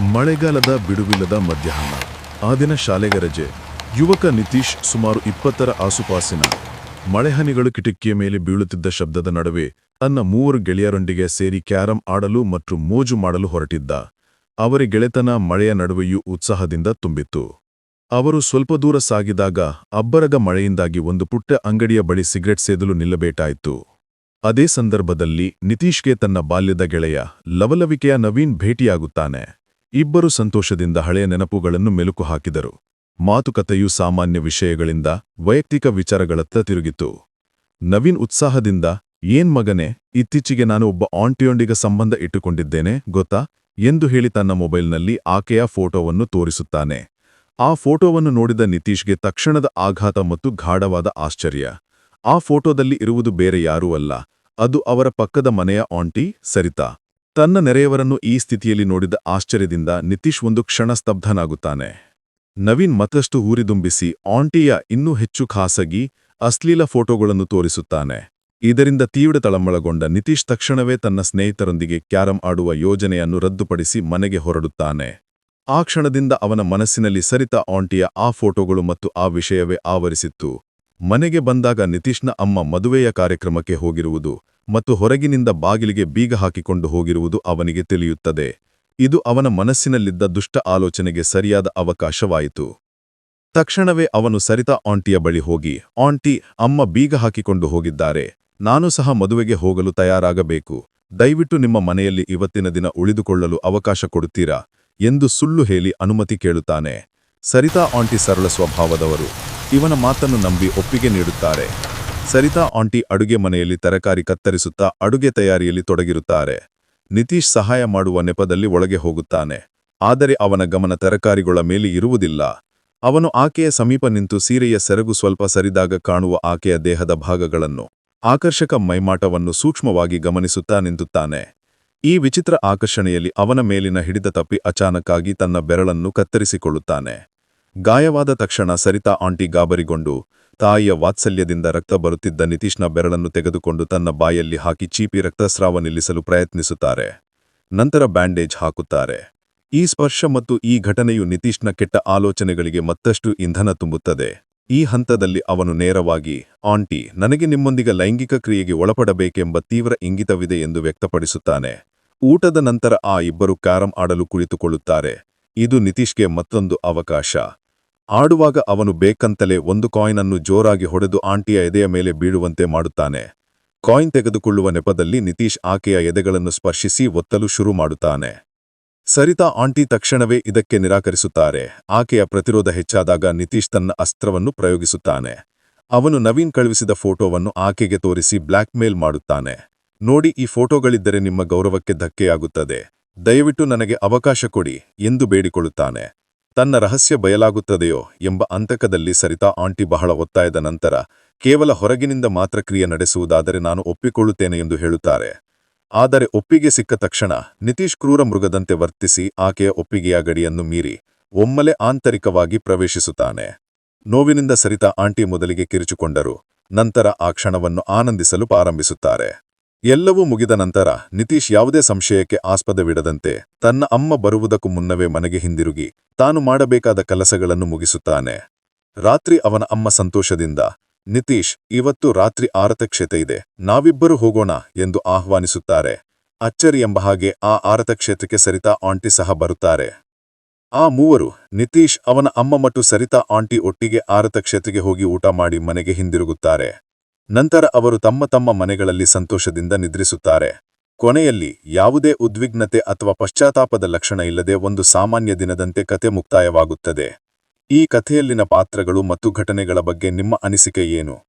ಮಳೆಗಾಲದ ಬಿಡುವಿಲ್ಲದ ಮಧ್ಯಾಹ್ನ. ಆ ದಿನ ಶಾಲೆಗೆ ರಜೆ. ಯುವಕ ನಿತೀಶ್ ಸುಮಾರು ಇಪ್ಪತ್ತರ ಆಸುಪಾಸಿನ ಮಳೆಹನಿಗಳು ಕಿಟಕಿಯ ಮೇಲೆ ಬೀಳುತ್ತಿದ್ದ ಶಬ್ದದ ನಡುವೆ ತನ್ನ ಮೂವರು ಗೆಳೆಯರೊಂದಿಗೆ ಸೇರಿ ಕ್ಯಾರಂ ಆಡಲು ಮತ್ತು ಮೋಜು ಮಾಡಲು ಹೊರಟಿದ್ದ. ಅವರ ಗೆಳೆತನ ಮಳೆಯ ನಡುವೆಯೂ ಉತ್ಸಾಹದಿಂದ ತುಂಬಿತ್ತು. ಅವರು ಸ್ವಲ್ಪ ದೂರ ಸಾಗಿದಾಗ ಅಬ್ಬರಗ ಮಳೆಯಿಂದಾಗಿ ಒಂದು ಪುಟ್ಟ ಅಂಗಡಿಯ ಬಳಿ ಸಿಗರೆಟ್ ಸೇದಲು ನಿಲ್ಲಬೇಕಾಯಿತು. ಅದೇ ಸಂದರ್ಭದಲ್ಲಿ ನಿತೀಶ್ಗೆ ತನ್ನ ಬಾಲ್ಯದ ಗೆಳೆಯ ಲವಲವಿಕೆಯ ನವೀನ್ ಭೇಟಿಯಾಗುತ್ತಾನೆ. ಇಬ್ಬರು ಸಂತೋಷದಿಂದ ಹಳೆಯ ನೆನಪುಗಳನ್ನು ಮೆಲುಕು ಹಾಕಿದರು ಮಾತುಕತೆಯು ಸಾಮಾನ್ಯ ವಿಷಯಗಳಿಂದ, ವೈಯಕ್ತಿಕ ವಿಚಾರಗಳತ್ತ ತಿರುಗಿತು. ನವೀನ್ ಉತ್ಸಾಹದಿಂದ, ಏನ್ ಮಗನೆ, ಇತ್ತೀಚೆಗೆ ನಾನು ಒಬ್ಬ ಆಂಟಿಯೊಂದಿಗೆ ಸಂಬಂಧ ಇಟ್ಟುಕೊಂಡಿದ್ದೇನೆ, ಗೊತ್ತಾ? ಎಂದು ಹೇಳಿ ತನ್ನ ಮೊಬೈಲ್ನಲ್ಲಿ ಆಕೆಯ ಫೋಟೋವನ್ನು ತೋರಿಸುತ್ತಾನೆ. ಆ ಫೋಟೋವನ್ನು ನೋಡಿದ ನಿತೀಶ್ಗೆ ತಕ್ಷಣದ ಆಘಾತ ಮತ್ತು ಗಾಢವಾದ ಆಶ್ಚರ್ಯ. ಆ ಫೋಟೋದಲ್ಲಿ ಇರುವುದು ಬೇರೆ ಯಾರೂ ಅಲ್ಲ. ಅದು ಅವರ ಪಕ್ಕದ ಮನೆಯ ಆಂಟಿ, ಸರಿತಾ. ತನ್ನ ನೆರೆಯವರನ್ನು ಈ ಸ್ಥಿತಿಯಲ್ಲಿ ನೋಡಿದ ಆಶ್ಚರ್ಯದಿಂದ ನಿತೀಶ್ ಒಂದು ಕ್ಷಣ ಸ್ತಬ್ಧನಾಗುತ್ತಾನೆ. ನವೀನ್ ಮತ್ತಷ್ಟು ಊರಿದುಂಬಿಸಿ ಆಂಟಿಯ ಇನ್ನೂ ಹೆಚ್ಚು ಖಾಸಗಿ, ಅಶ್ಲೀಲ ಫೋಟೋಗಳನ್ನು ತೋರಿಸುತ್ತಾನೆ. ಇದರಿಂದ ತೀವ್ರ ತಳಮಳಗೊಂಡ ನಿತೀಶ್ ತಕ್ಷಣವೇ ತನ್ನ ಸ್ನೇಹಿತರೊಂದಿಗೆ ಕ್ಯಾರಂ ಆಡುವ ಯೋಜನೆಯನ್ನು ರದ್ದುಪಡಿಸಿ ಮನೆಗೆ ಹೊರಡುತ್ತಾನೆ. ಆ ಕ್ಷಣದಿಂದ ಅವನ ಮನಸ್ಸಿನಲ್ಲಿ ಸರಿತ ಆಂಟಿಯ ಆ ಫೋಟೋಗಳು ಮತ್ತು ಆ ವಿಷಯವೇ ಆವರಿಸಿತ್ತು. ಮನೆಗೆ ಬಂದಾಗ ನಿತೀಶ್ನ ಅಮ್ಮ ಮದುವೆಯ ಕಾರ್ಯಕ್ರಮಕ್ಕೆ ಹೋಗಿರುವುದು ಮತ್ತು ಹೊರಗಿನಿಂದ ಬಾಗಿಲಿಗೆ ಬೀಗ ಹಾಕಿಕೊಂಡು ಹೋಗಿರುವುದು ಅವನಿಗೆ ತಿಳಿಯುತ್ತದೆ. ಇದು ಅವನ ಮನಸ್ಸಿನಲ್ಲಿದ್ದ ದುಷ್ಟ ಆಲೋಚನೆಗೆ ಸರಿಯಾದ ಅವಕಾಶವಾಯಿತು. ತಕ್ಷಣವೇ ಅವನು ಸರಿತಾ ಆಂಟಿಯ ಬಳಿ ಹೋಗಿ, ಆಂಟಿ, ಅಮ್ಮ ಬೀಗ ಹಾಕಿಕೊಂಡು ಹೋಗಿದ್ದಾರೆ. ನಾನು ಸಹ ಮದುವೆಗೆ ಹೋಗಲು ತಯಾರಾಗಬೇಕು. ದಯವಿಟ್ಟು ನಿಮ್ಮ ಮನೆಯಲ್ಲಿ ಇವತ್ತಿನ ದಿನ ಉಳಿದುಕೊಳ್ಳಲು ಅವಕಾಶ ಕೊಡುತ್ತೀರಾ? ಎಂದು ಸುಳ್ಳು ಹೇಳಿ ಅನುಮತಿ ಕೇಳುತ್ತಾನೆ. ಸರಿತಾ ಆಂಟಿ ಸರಳ ಸ್ವಭಾವದವರು. ಇವನ ಮಾತನ್ನು ನಂಬಿ ಒಪ್ಪಿಗೆ ನೀಡುತ್ತಾರೆ. ಸರಿತಾ ಆಂಟಿ ಅಡುಗೆ ಮನೆಯಲ್ಲಿ ತರಕಾರಿ ಕತ್ತರಿಸುತ್ತಾ ಅಡುಗೆ ತಯಾರಿಯಲ್ಲಿ ತೊಡಗಿರುತ್ತಾರೆ. ನಿತೀಶ್ ಸಹಾಯ ಮಾಡುವ ನೆಪದಲ್ಲಿ ಒಳಗೆ ಹೋಗುತ್ತಾನೆ. ಆದರೆ ಅವನ ಗಮನ ತರಕಾರಿಗಳ ಮೇಲೆ ಇರುವುದಿಲ್ಲ. ಅವನು ಆಕೆಯ ಸಮೀಪ ನಿಂತು ಸೀರೆಯ ಸೆರಗು ಸ್ವಲ್ಪ ಸರಿದಾಗ ಕಾಣುವ ಆಕೆಯ ದೇಹದ ಭಾಗಗಳನ್ನು, ಆಕರ್ಷಕ ಮೈಮಾಟವನ್ನು ಸೂಕ್ಷ್ಮವಾಗಿ ಗಮನಿಸುತ್ತಾ ನಿಂತುತ್ತಾನೆ. ಈ ವಿಚಿತ್ರ ಆಕರ್ಷಣೆಯಲ್ಲಿ ಅವನ ಮೇಲಿನ ಹಿಡಿತ ತಪ್ಪಿ ಅಚಾನಕ್ಕಾಗಿ ತನ್ನ ಬೆರಳನ್ನು ಕತ್ತರಿಸಿಕೊಳ್ಳುತ್ತಾನೆ. ಗಾಯವಾದ ತಕ್ಷಣ ಸರಿತಾ ಆಂಟಿ ಗಾಬರಿಗೊಂಡು ತಾಯಿಯ ವಾತ್ಸಲ್ಯದಿಂದ ರಕ್ತ ಬರುತ್ತಿದ್ದ ನಿತೀಶ್ನ ಬೆರಳನ್ನು ತೆಗೆದುಕೊಂಡು ತನ್ನ ಬಾಯಲ್ಲಿ ಹಾಕಿ ಚೀಪಿ ರಕ್ತಸ್ರಾವ ನಿಲ್ಲಿಸಲು ಪ್ರಯತ್ನಿಸುತ್ತಾರೆ. ನಂತರ ಬ್ಯಾಂಡೇಜ್ ಹಾಕುತ್ತಾರೆ. ಈ ಸ್ಪರ್ಶ ಮತ್ತು ಈ ಘಟನೆಯು ನಿತೀಶ್ನ ಕೆಟ್ಟ ಆಲೋಚನೆಗಳಿಗೆ ಮತ್ತಷ್ಟು ಇಂಧನ ತುಂಬುತ್ತದೆ. ಈ ಹಂತದಲ್ಲಿ ಅವನು ನೇರವಾಗಿ, ಆಂಟಿ, ನನಗೆ ನಿಮ್ಮೊಂದಿಗೆ ಲೈಂಗಿಕ ಕ್ರಿಯೆಗೆ ಒಳಪಡಬೇಕೆಂಬ ತೀವ್ರ ಇಂಗಿತವಿದೆ ಎಂದು ವ್ಯಕ್ತಪಡಿಸುತ್ತಾನೆ. ಊಟದ ನಂತರ ಆ ಇಬ್ಬರು ಕ್ಯಾರಂ ಆಡಲು ಕುಳಿತುಕೊಳ್ಳುತ್ತಾರೆ. ಇದು ನಿತೀಶ್ಗೆ ಮತ್ತೊಂದು ಅವಕಾಶ. ಆಡುವಾಗ ಅವನು ಬೇಕಂತಲೇ ಒಂದು ಕಾಯಿನ್ ಅನ್ನು ಜೋರಾಗಿ ಹೊಡೆದು ಆಂಟಿಯ ಎದೆಯ ಮೇಲೆ ಬೀಳುವಂತೆ ಮಾಡುತ್ತಾನೆ. ಕಾಯಿನ್ ತೆಗೆದುಕೊಳ್ಳುವ ನೆಪದಲ್ಲಿ ನಿತೀಶ್ ಆಕೆಯ ಎದೆಗಳನ್ನು ಸ್ಪರ್ಶಿಸಿ ಒತ್ತಲು ಶುರು ಮಾಡುತ್ತಾನೆ. ಸರಿತಾ ಆಂಟಿ ತಕ್ಷಣವೇ ಇದಕ್ಕೆ ನಿರಾಕರಿಸುತ್ತಾರೆ. ಆಕೆಯ ಪ್ರತಿರೋಧ ಹೆಚ್ಚಾದಾಗ ನಿತೀಶ್ ತನ್ನ ಅಸ್ತ್ರವನ್ನು ಪ್ರಯೋಗಿಸುತ್ತಾನೆ. ಅವನು ನವೀನ್ ಕಳುಹಿಸಿದ ಫೋಟೋವನ್ನು ಆಕೆಗೆ ತೋರಿಸಿ ಬ್ಲ್ಯಾಕ್ ಮೇಲ್ ಮಾಡುತ್ತಾನೆ. ನೋಡಿ, ಈ ಫೋಟೋಗಳಿದ್ದರೆ ನಿಮ್ಮ ಗೌರವಕ್ಕೆ ಧಕ್ಕೆಯಾಗುತ್ತದೆ. ದಯವಿಟ್ಟು ನನಗೆ ಅವಕಾಶ ಕೊಡಿ ಎಂದು ಬೇಡಿಕೊಳ್ಳುತ್ತಾನೆ. ತನ್ನ ರಹಸ್ಯ ಬಯಲಾಗುತ್ತದೆಯೋ ಎಂಬ ಅಂತಕದಲ್ಲಿ ಸರಿತಾ ಆಂಟಿ ಬಹಳ ಒತ್ತಾಯದ ನಂತರ, ಕೇವಲ ಹೊರಗಿನಿಂದ ಮಾತ್ರ ಕ್ರಿಯೆ ನಡೆಸುವುದಾದರೆ ನಾನು ಒಪ್ಪಿಕೊಳ್ಳುತ್ತೇನೆ ಎಂದು ಹೇಳುತ್ತಾರೆ. ಆದರೆ ಒಪ್ಪಿಗೆ ಸಿಕ್ಕ ತಕ್ಷಣ ನಿತೀಶ್ ಕ್ರೂರ ಮೃಗದಂತೆ ವರ್ತಿಸಿ ಆಕೆಯ ಒಪ್ಪಿಗೆಯ ಗಡಿಯನ್ನು ಮೀರಿ ಒಮ್ಮಲೆ ಆಂತರಿಕವಾಗಿ ಪ್ರವೇಶಿಸುತ್ತಾನೆ. ನೋವಿನಿಂದ ಸರಿತಾ ಆಂಟಿ ಮೊದಲಿಗೆ ಕಿರಿಚುಕೊಂಡರು, ನಂತರ ಆ ಕ್ಷಣವನ್ನು ಆನಂದಿಸಲು ಪ್ರಾರಂಭಿಸುತ್ತಾರೆ. ಎಲ್ಲವೂ ಮುಗಿದ ನಂತರ ನಿತೀಶ್ ಯಾವುದೇ ಸಂಶಯಕ್ಕೆ ಆಸ್ಪದವಿಡದಂತೆ ತನ್ನ ಅಮ್ಮ ಬರುವುದಕ್ಕೂ ಮುನ್ನವೇ ಮನೆಗೆ ಹಿಂದಿರುಗಿ ತಾನು ಮಾಡಬೇಕಾದ ಕೆಲಸಗಳನ್ನು ಮುಗಿಸುತ್ತಾನೆ. ರಾತ್ರಿ ಅವನ ಅಮ್ಮ ಸಂತೋಷದಿಂದ, ನಿತೀಶ್, ಇವತ್ತು ರಾತ್ರಿ ಆರತಕ್ಷತೆ ಇದೆ, ನಾವಿಬ್ಬರು ಹೋಗೋಣ ಎಂದು ಆಹ್ವಾನಿಸುತ್ತಾರೆ. ಅಚ್ಚರಿ ಎಂಬ ಹಾಗೆ ಆ ಆರತಕ್ಷೇತ್ರಕ್ಕೆ ಸರಿತಾ ಆಂಟಿ ಸಹ ಬರುತ್ತಾರೆ. ಆ ಮೂವರು, ನಿತೀಶ್ ಅವನ ಅಮ್ಮ ಮತ್ತು ಸರಿತಾ ಆಂಟಿ ಒಟ್ಟಿಗೆ ಆರತಕ್ಷೇತ್ರಕ್ಕೆ ಹೋಗಿ ಊಟ ಮಾಡಿ ಮನೆಗೆ ಹಿಂದಿರುಗುತ್ತಾರೆ. ನಂತರ ಅವರು ತಮ್ಮ ತಮ್ಮ ಮನೆಗಳಲ್ಲಿ ಸಂತೋಷದಿಂದ ನಿದ್ರಿಸುತ್ತಾರೆ. ಕೊನೆಯಲ್ಲಿ, ಯಾವುದೇ ಉದ್ವಿಗ್ನತೆ ಅಥವಾ ಪಶ್ಚಾತ್ತಾಪದ ಲಕ್ಷಣ ಇಲ್ಲದೆ ಒಂದು ಸಾಮಾನ್ಯ ದಿನದಂತೆ ಕತೆ ಮುಕ್ತಾಯವಾಗುತ್ತದೆ. ಈ ಕಥೆಯಲ್ಲಿನ ಪಾತ್ರಗಳು ಮತ್ತು ಘಟನೆಗಳ ಬಗ್ಗೆ ನಿಮ್ಮ ಅನಿಸಿಕೆ ಏನು?